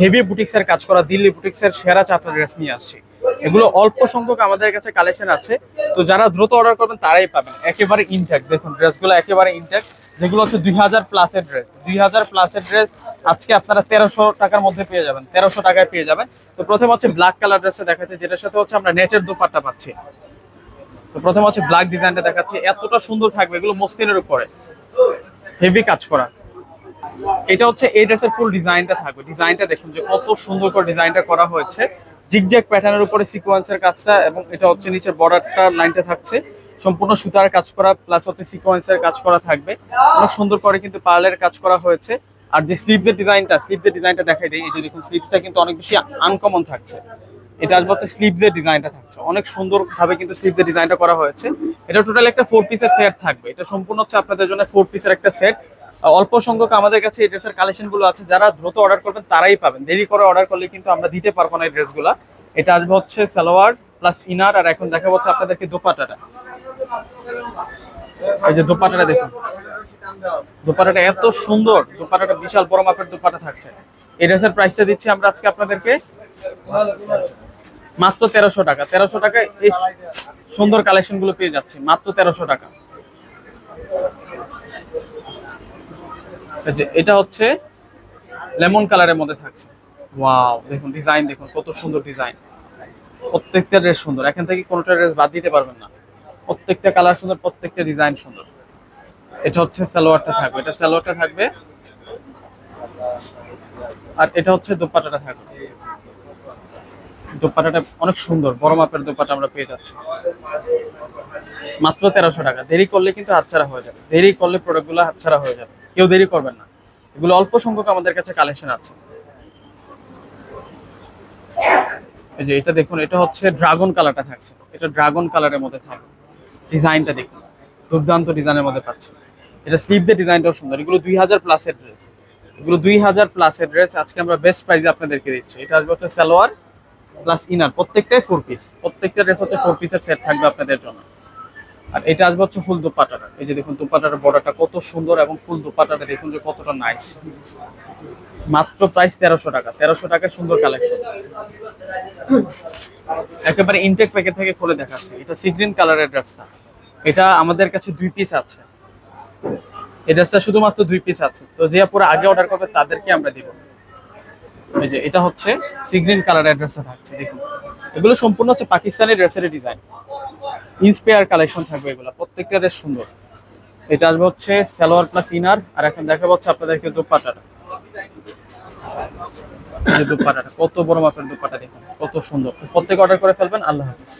Heavy বুটিক্সের কাজ করা দিল্লি বুটিক্সের সেরা চারটা ড্রেস নিয়ে আসছি। এগুলো অল্প সংখ্যক আমাদের কাছে কালেকশন আছে। তো যারা দ্রুত অর্ডার করবেন, তারাই পাবেন। একেবারে ইনট্যাক্ট দেখুন, ড্রেসগুলো একেবারে ইনট্যাক্ট যেগুলো হচ্ছে দুই হাজার প্লাসের ড্রেস দুই হাজার প্লাসের ড্রেস আজকে আপনারা তেরোশো টাকার মধ্যে পেয়ে যাবেন। তেরোশো টাকায় পেয়ে যাবেন। তো প্রথম হচ্ছে ব্ল্যাক কালার ড্রেসটা দেখাচ্ছে, যেটার সাথে হচ্ছে আমরা নেটের দুপাট্টা পাচ্ছি। তো প্রথম হচ্ছে ব্ল্যাক ডিজাইনটা দেখাচ্ছি। এতটা সুন্দর থাকবে, এগুলো মসলিনের উপরে। হেভি কাজ করা। এটা হচ্ছে এই ড্রেসের ফুল ডিজাইনটা থাকবে। ডিজাইনটা দেখুন যে কত সুন্দর করে ডিজাইনটা করা হয়েছে। জিগজ্যাগ প্যাটার্নের উপরে সিকোয়েন্সের কাজটা এবং এটা হচ্ছে নিচের বর্ডারটা লাইনটা থাকছে। সম্পূর্ণ সুতার কাজ করা প্লাস হচ্ছে সিকোয়েন্সের কাজ করা থাকবে। অনেক সুন্দর করে কিন্তু পার্লের কাজ করা হয়েছে। আর যে স্লিভদের ডিজাইনটা স্লিভদের ডিজাইনটা দেখাই দিই। এই যে দেখুন স্লিভসটা কিন্তু অনেক বেশি আনকমন থাকছে। এটা আসবে হচ্ছে স্লিভদের ডিজাইনটা থাকছে। অনেক সুন্দর ভাবে কিন্তু স্লিভদের ডিজাইনটা করা হয়েছে। এটা টোটাল একটা ফোর পিসের সেট থাকবে। এটা সম্পূর্ণ হচ্ছে আপনাদের জন্য ফোর পিসের একটা সেট অল্প সংখ্যক আমাদের কাছে এই ড্রেসের কালেকশনগুলো আছে, যারা দ্রুত অর্ডার করবেন তারাই পাবেন। দেরি করে অর্ডার করলে কিন্তু আমরা দিতে পারব না এই ড্রেসগুলো এটা আসবে হচ্ছে সালোয়ার প্লাস ইনার আর এখন দেখা হচ্ছে আপনাদেরকে দোপাটাটা এই যে দোপাটাটা দেখুন। দোপাটাটা এত সুন্দর দোপাটাটা বিশাল বড় মাপের দোপাটা থাকছে। এই ড্রেসের প্রাইসটা দিচ্ছি আমরা আজকে আপনাদেরকে মাত্র তেরোশো টাকা। তেরোশো টাকায় এই সুন্দর কালেকশনগুলো পেয়ে যাচ্ছে, মাত্র তেরোশো টাকা। যে এটা হচ্ছে লেমন কালারের মধ্যে থাকছে। ওয়াও, দেখুন ডিজাইন, দেখুন কত সুন্দর ডিজাইন। প্রত্যেকটা ড্রেস সুন্দর। এখান থেকে কোনোটা ড্রেস বাদ দিতে পারবেন না। প্রত্যেকটা কালার সুন্দর, প্রত্যেকটা ডিজাইন সুন্দর। এটা হচ্ছে সালোয়ারটা থাকবে। এটা সালোয়ারটা থাকবে। আর এটা হচ্ছে দোপাট্টাটা থাকবে। দোপাট্টাটা অনেক সুন্দর। বড় মাপের দোপাট্টা আমরা পেয়ে যাচ্ছি। মাত্র তেরোশো টাকা। দেরি করলে কিন্তু হাতছাড়া হয়ে যাবে। দেরি করলে প্রোডাক্টগুলো হাতছাড়া হয়ে যাবে। কেউ দেরি করবেন না। এগুলো অল্প সংখ্যক আমাদের কাছে কালেকশন আছে। এই যে এটা দেখুন, এটা হচ্ছে ড্রাগন কালারটা থাকছে। এটা ড্রাগন কালারের মধ্যে থাকবে। ডিজাইনটা দেখুন, দুর্দান্ত ডিজাইনের মধ্যে পাচ্ছে। এটা স্লিভদের ডিজাইনটাও সুন্দর। এগুলো দুই হাজার প্লাসের ড্রেস এগুলো দুই হাজার প্লাসের ড্রেস আজকে আমরা বেস্ট প্রাইসে আপনাদেরকে দিচ্ছি। এটা আসবে হচ্ছে সালোয়ার প্লাস ইনার প্রত্যেকটাই ফোর পিস প্রত্যেকটা ড্রেস হচ্ছে ফোর পিসের সেট থাকবে আপনাদের জন্য। আর এটা আসবে হচ্ছে ফুল দুপাটাটা। এই যে দেখুন, দুপাটার বর্ডারটা কত সুন্দর এবং ফুল দুপাটাটা দেখুন যে কতটা নাইস মাত্র প্রাইস তেরোশো টাকা। তেরোশো টাকায় সুন্দর কালেকশন একেবারে ইনটেক প্যাকেট থেকে খুলে দেখাচ্ছে। এটা সিগ্রিন কালারের ড্রেসটা এটা আমাদের কাছে দুই পিস আছে। এই ড্রেসটা শুধুমাত্র দুই পিস আছে। তো যে পুরো আগে অর্ডার করবে, তাদেরকে আমরা দিব। এই যে এটা হচ্ছে সিগ্রিন কালারের অ্যাড্রেসে থাকছে, দেখুন। এগুলো সম্পূর্ণ হচ্ছে পাকিস্তানি ড্রেসের ডিজাইন ইন্সপায়ার কালেকশন থাকবে এগুলো, প্রত্যেকটা ড্রেস সুন্দর। এটা আসবে হচ্ছে সালোয়ার প্লাস ইনার আর এখন দেখা যাচ্ছে আপনাদেরকে দোপাটাটা। দোপাটাটা, কত বড় মাপের দোপাটা দেখুন, কত সুন্দর। প্রত্যেক অর্ডার করে ফেলবেন, আল্লাহ হাফিজ।